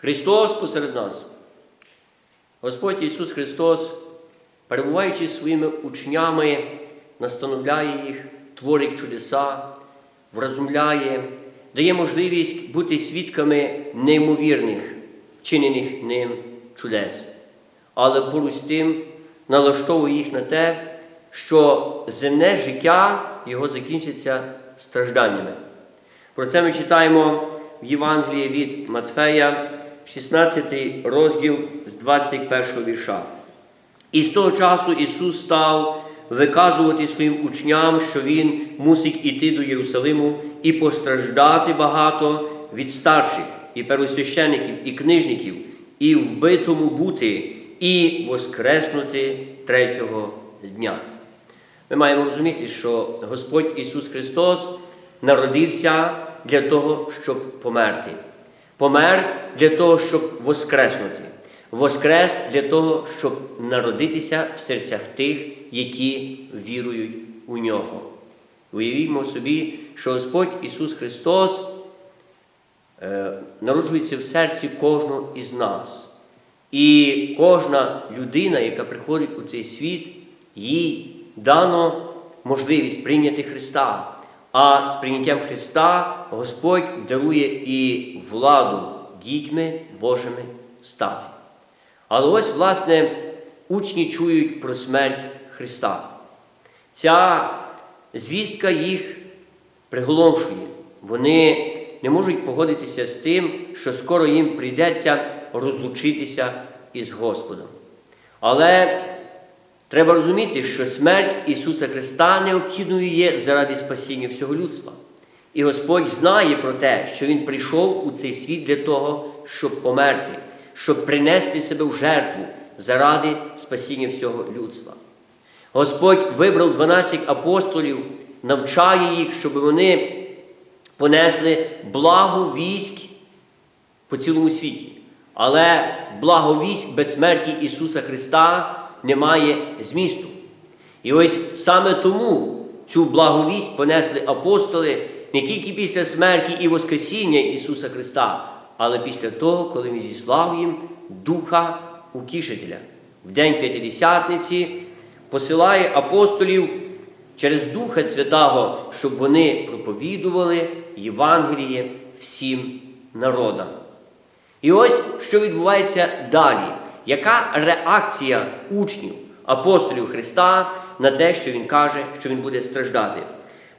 Христос посеред нас. Господь Ісус Христос, перебуваючи своїми учнями, настановляє їх, творить чудеса, вразумляє, дає можливість бути свідками неймовірних, вчинених ним чудес. Але поруч з тим налаштовує їх на те, що земне життя його закінчиться стражданнями. Про це ми читаємо в Євангелії від Матфея, 16 розділ з 21 вірша. І з того часу Ісус став виказувати своїм учням, що Він мусить іти до Єрусалиму і постраждати багато від старших, і первосвящеників, і книжників, і вбитому бути, і воскреснути третього дня. Ми маємо розуміти, що Господь Ісус Христос народився для того, щоб померти. Помер для того, щоб воскреснути. Воскрес для того, щоб народитися в серцях тих, які вірують у нього. Уявімо собі, що Господь Ісус Христос е, народжується в серці кожного із нас. І кожна людина, яка приходить у цей світ, їй дано можливість прийняти Христа. А з прийняттям Христа Господь дарує і владу дітьми Божими стати. Але ось, власне, учні чують про смерть Христа. Ця звістка їх приголомшує. Вони не можуть погодитися з тим, що скоро їм прийдеться розлучитися із Господом. Але треба розуміти, що смерть Ісуса Христа необхідною є заради спасіння всього людства. І Господь знає про те, що Він прийшов у цей світ для того, щоб померти, щоб принести себе в жертву заради спасіння всього людства. Господь вибрав 12 апостолів, навчає їх, щоб вони понесли благовість по цілому світі. Але благовість безсмерті Ісуса Христа не має змісту. І ось саме тому цю благовість понесли апостоли не тільки після смерті і Воскресіння Ісуса Христа, але після того, коли Він зіслав їм Духа Утішителя. В День П'ятидесятниці посилає апостолів через Духа Святого, щоб вони проповідували Євангеліє всім народам. І ось що відбувається далі. Яка реакція учнів, апостолів Христа на те, що Він каже, що Він буде страждати?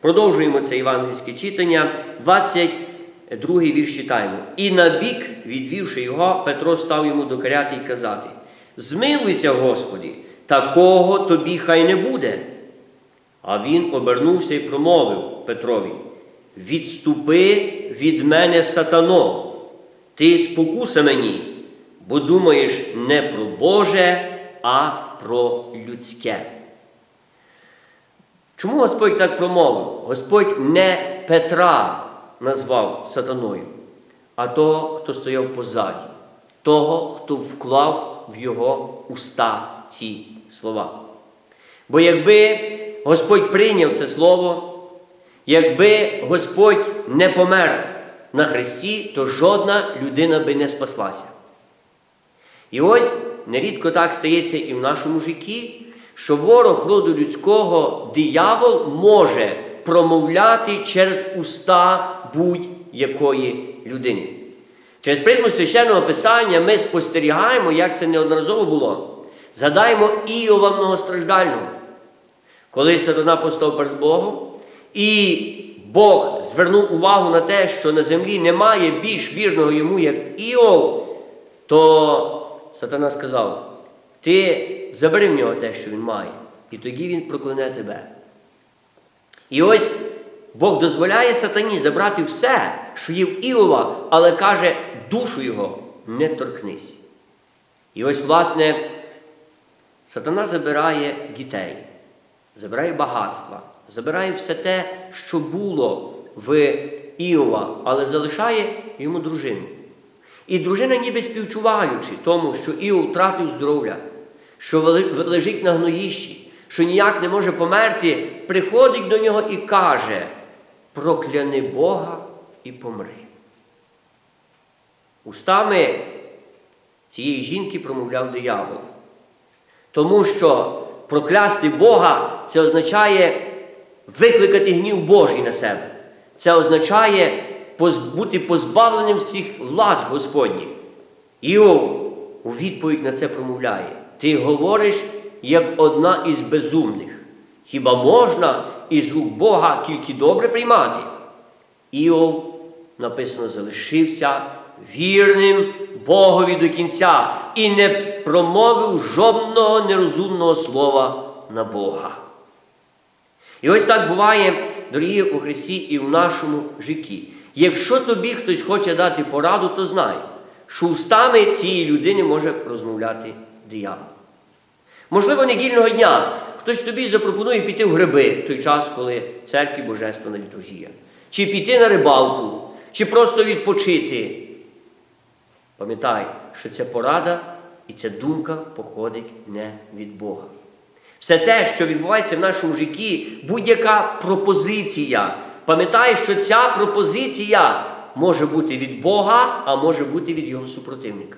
Продовжуємо це євангельське читання, 22 вірш читаємо. І набік, відвівши його, Петро став йому докоряти і казати: Змилуйся, Господі, такого тобі хай не буде. А він обернувся і промовив Петрові: Відступи від мене, сатано, ти спокуса мені, бо думаєш не про Боже, а про людське. Чому Господь так промовив? Господь не Петра назвав сатаною, а того, хто стояв позаді, того, хто вклав в його уста ці слова. Бо якби Господь прийняв це слово, якби Господь не помер на Христі, то жодна людина би не спаслася. І ось нерідко так стається і в нашому житті, що ворог роду людського диявол може промовляти через уста будь-якої людини. Через призму священного Писання ми спостерігаємо, як це неодноразово було. Згадаємо Іова многостраждального. Коли сатана постав перед Богом, і Бог звернув увагу на те, що на землі немає більш вірного йому, як Іов, то сатана сказав: Ти забери в нього те, що він має, і тоді він прокляне тебе. І ось Бог дозволяє сатані забрати все, що є в Іова, але каже, душу його не торкнись. І ось, власне, сатана забирає дітей, забирає багатства, забирає все те, що було в Іова, але залишає йому дружину. І дружина, ніби співчуваючи тому, що Іов втратив здоров'я, що лежить на гноїщі, що ніяк не може померти, приходить до нього і каже: прокляни Бога і помри. Устами цієї жінки промовляв диявол. Тому що проклясти Бога це означає викликати гнів Божий на себе. Це означає бути позбавленим всіх ласк Господніх. Іов у відповідь на це промовляє: Ти говориш, як одна із безумних. Хіба можна із рук Бога тільки добре приймати? Іов, написано, залишився вірним Богові до кінця і не промовив жодного нерозумного слова на Бога. І ось так буває, дорогі у Христі, і в нашому житті. Якщо тобі хтось хоче дати пораду, то знай, що устами цієї людини може розмовляти диявол. Можливо, недільного дня хтось тобі запропонує піти в гриби в той час, коли церкві божественна літургія, чи піти на рибалку, чи просто відпочити. Пам'ятай, що ця порада і ця думка походить не від Бога. Все те, що відбувається в нашому житті, будь-яка пропозиція. Пам'ятай, що ця пропозиція може бути від Бога, а може бути від його супротивника.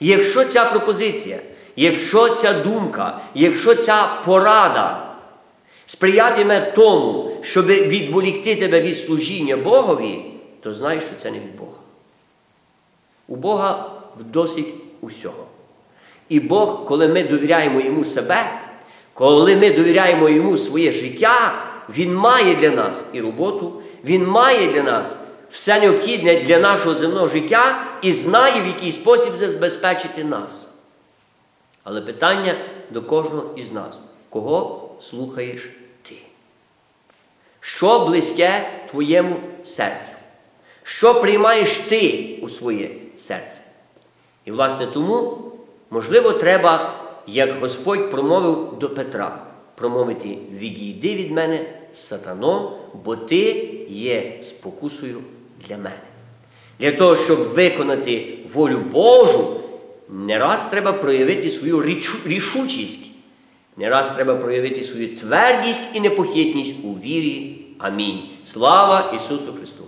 Якщо ця пропозиція, якщо ця думка, якщо ця порада сприятиме тому, щоб відволікти тебе від служіння Богові, то знай, що це не від Бога. У Бога досить усього. І Бог, коли ми довіряємо йому себе, коли ми довіряємо йому своє життя, Він має для нас і роботу, Він має для нас все необхідне для нашого земного життя і знає, в який спосіб забезпечити нас. Але питання до кожного із нас: кого слухаєш ти? Що близьке твоєму серцю? Що приймаєш ти у своє серце? І, власне, тому, можливо, треба, як Господь промовив до Петра, промовити: відійди від мене, сатано, бо ти є спокусою для мене. Для того, щоб виконати волю Божу, не раз треба проявити свою рішучість, не раз треба проявити свою твердість і непохитність у вірі. Амінь. Слава Ісусу Христу!